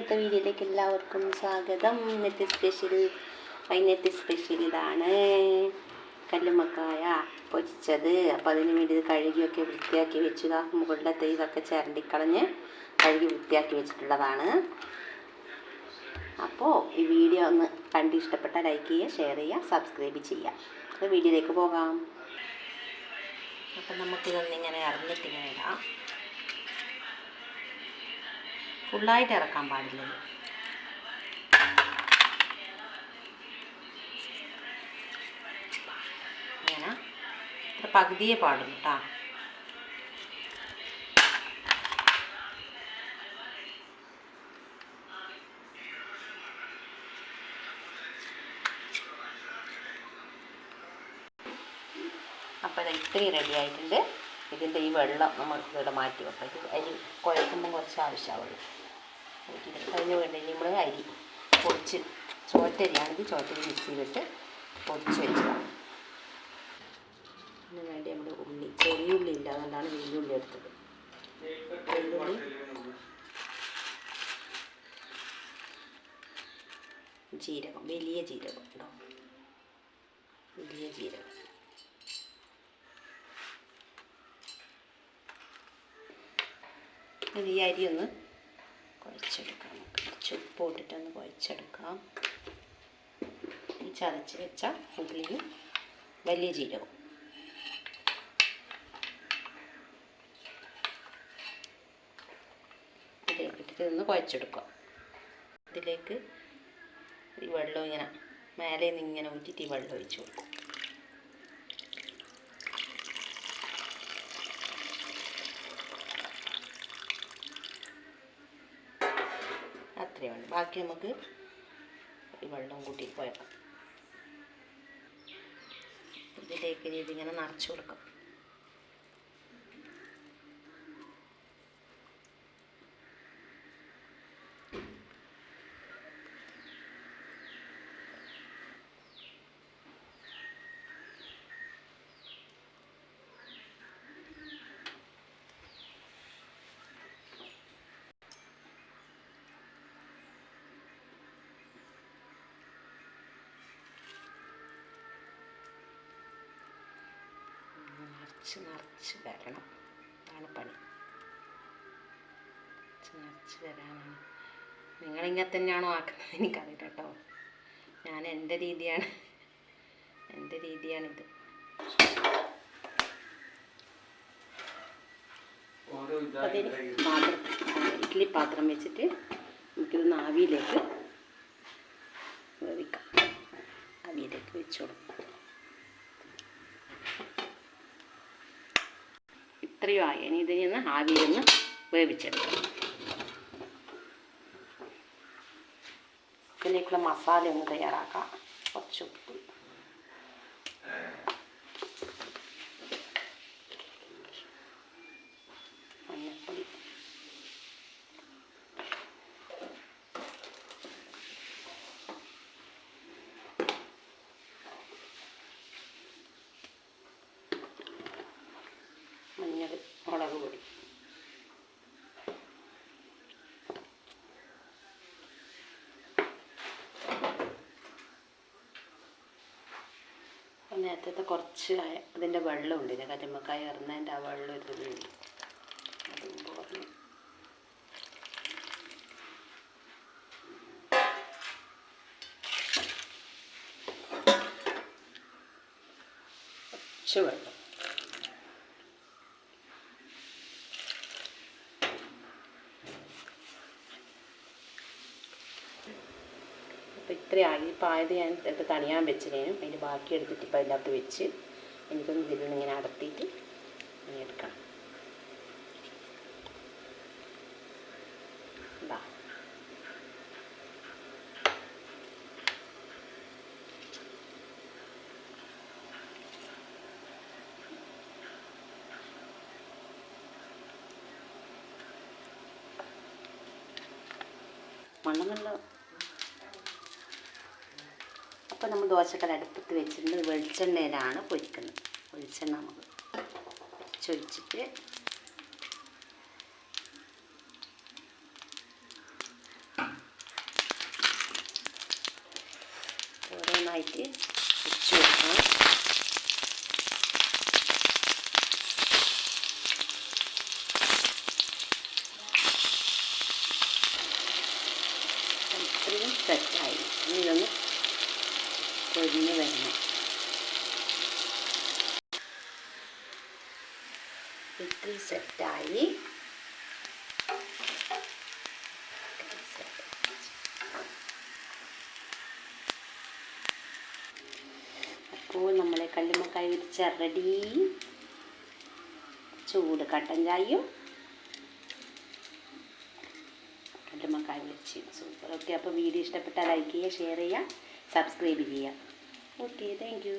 ഇന്നത്തെ വീഡിയോയിലേക്ക് എല്ലാവർക്കും സ്വാഗതം. ഇന്നത്തെ സ്പെഷ്യൽ വൈകുന്നേരത്തെ സ്പെഷ്യൽ ഇതാണ് കല്ലുമക്കായ പൊരിച്ചത്. അപ്പോൾ അതിന് വേണ്ടി ഇത് കഴുകിയൊക്കെ വൃത്തിയാക്കി വെച്ചതാ. മുകളിലെ ഇതൊക്കെ ചിരണ്ടിക്കളഞ്ഞ് കഴുകി വൃത്തിയാക്കി വെച്ചിട്ടുള്ളതാണ്. അപ്പോൾ ഈ വീഡിയോ ഒന്ന് കണ്ട് ഇഷ്ടപ്പെട്ട ലൈക്ക് ചെയ്യുക ഷെയർ ചെയ്യുക സബ്സ്ക്രൈബ് ചെയ്യുക. അപ്പോൾ വീഡിയോയിലേക്ക് പോകാം. അപ്പം നമുക്കിതൊന്നിങ്ങനെ അറിഞ്ഞിട്ടിങ്ങനെ ഇടാം. ഫുള്ളായിട്ട് ഇറക്കാൻ പാടില്ല ഇത്. ഇങ്ങനെ. ഒരു പകുതിയെ പാടുള്ളൂ കേട്ടോ അപ്പോൾ ഇത് ഇത്രയും റെഡി ആയിട്ടുണ്ട്. ഇതിന്റെ ഈ വെള്ളം നമ്മൾ ഇവിടെ മാറ്റി വെക്കാം. അരി കുഴക്കുമ്പോൾ കുറച്ച് ആവശ്യമാവുള്ളൂ. അതിന് വേണ്ടി നമ്മൾ അരി പൊടിച്ച് ചോറ്റരിയാണെങ്കിൽ ചോറ്റരി മിക്സിയിലിട്ട് പൊടിച്ച് വെച്ചതാണ് അതിന് വേണ്ടി നമ്മൾ ഉള്ളി ചെറിയ ഉള്ളി ഇല്ല അതുകൊണ്ടാണ് ഉള്ളി എടുത്തത്. വെല്ലുള്ളി ജീരകം വലിയ ജീരകം കേട്ടോ വലിയ ജീരകം. ഈ അരി ഒന്ന് കുഴച്ചെടുക്കാം നമുക്ക് കുറച്ച് ഉപ്പ് ഇട്ടിട്ടൊന്ന് കുഴച്ചെടുക്കാം. ചതച്ച് വെച്ച ഉള്ളിയും വലിയ ജീരകവും. ഇതിലേക്ക് കുഴച്ചെടുക്കാം. ഇതിലേക്ക് ഈ വെള്ളം ഇങ്ങനെ മേലെ നിന്ന് ഇങ്ങനെ ഊറ്റിയിട്ട് ഈ വെള്ളം ഒഴിച്ച് കൊടുക്കും. ബാക്കി നമുക്ക് ഈ വെള്ളം കൂട്ടി കുഴക്കാം ഇതിലേക്ക് ഇതിങ്ങനെ നിറച്ച് കൊടുക്കാം. നിറച്ച് നിറച്ച് വരണം. അതാണ് പണി. നിറച്ച് നിറച്ച് വരാനാണ്. നിങ്ങളിങ്ങനെ തന്നെയാണോ ആക്കുന്നത് എനിക്കറിയില്ല കേട്ടോ. ഞാൻ എന്റെ രീതിയാണ്. എന്റെ രീതിയാണിത്. അതിന് പാത്രം ഇഡ്ഡലി പാത്രം വെച്ചിട്ട് നമുക്കിത് ആവിയിലേക്ക് വേവിക്കാം. ആവിയിലേക്ക് വെച്ചോളൂ കൊടുക്കാം. ഇത്രയും ആയി. ഇനി ഇതിൽ നിന്ന് ആവിയിൽ വേവിച്ചെടുക്കാം. ഇതിലേക്കുള്ള മസാല ഒന്ന് തയ്യാറാക്കാം. കുറച്ച് ഉപ്പ്. നേരത്തെ കുറച്ച് അതിന്റെ വെള്ളമുണ്ട്. ഇതിന്റെ കരിമക്കായ ഇറന്നതിന്റെ ആ വെള്ളം ഒരു തുള്ളിയുണ്ട് കുറച്ച് വെള്ളം. അപ്പോൾ ഇത്രയായി ഇപ്പോൾ ആയത് ഞാൻ എടുത്ത് തണിയാൻ വെച്ചിരുന്നു അതിന്റെ ബാക്കി എടുത്തിട്ട് ഇപ്പോൾ അതിനകത്ത് വെച്ച് എനിക്കൊന്ന് ഇതിൽ ഇങ്ങനെ അടത്തിയിട്ട് ഇങ്ങനെ എടുക്കണം. മണ്ണമല്ലോ അപ്പോൾ നമ്മൾ ദോശക്കല അടുപ്പത്ത് വെച്ചിട്ടുണ്ട് വെളിച്ചെണ്ണയിലാണ് പൊരിക്കുന്നത്. വെളിച്ചെണ്ണ നമുക്ക് ചൊരിച്ചിട്ട് ഓരോന്നായിട്ട് വെച്ച് കൊടുക്കണം. ഇത്രയും സെറ്റായി പൊരിഞ്ഞ് വരണം ഇത്രയും സെറ്റായി അപ്പോൾ നമ്മളെ കല്ലുമ്മക്കായ വിരിച്ച റെഡി ചൂട് കട്ടൻ ചായയും കല്ലുമ്മക്കായ വിരിച്ച്. സൂപ്പർ ഓക്കെ അപ്പോൾ വീഡിയോ ഇഷ്ടപ്പെട്ടാൽ ലൈക്ക് ചെയ്യുക ഷെയർ ചെയ്യുക. സബ്സ്ക്രൈബ് ചെയ്യുക. Okay thank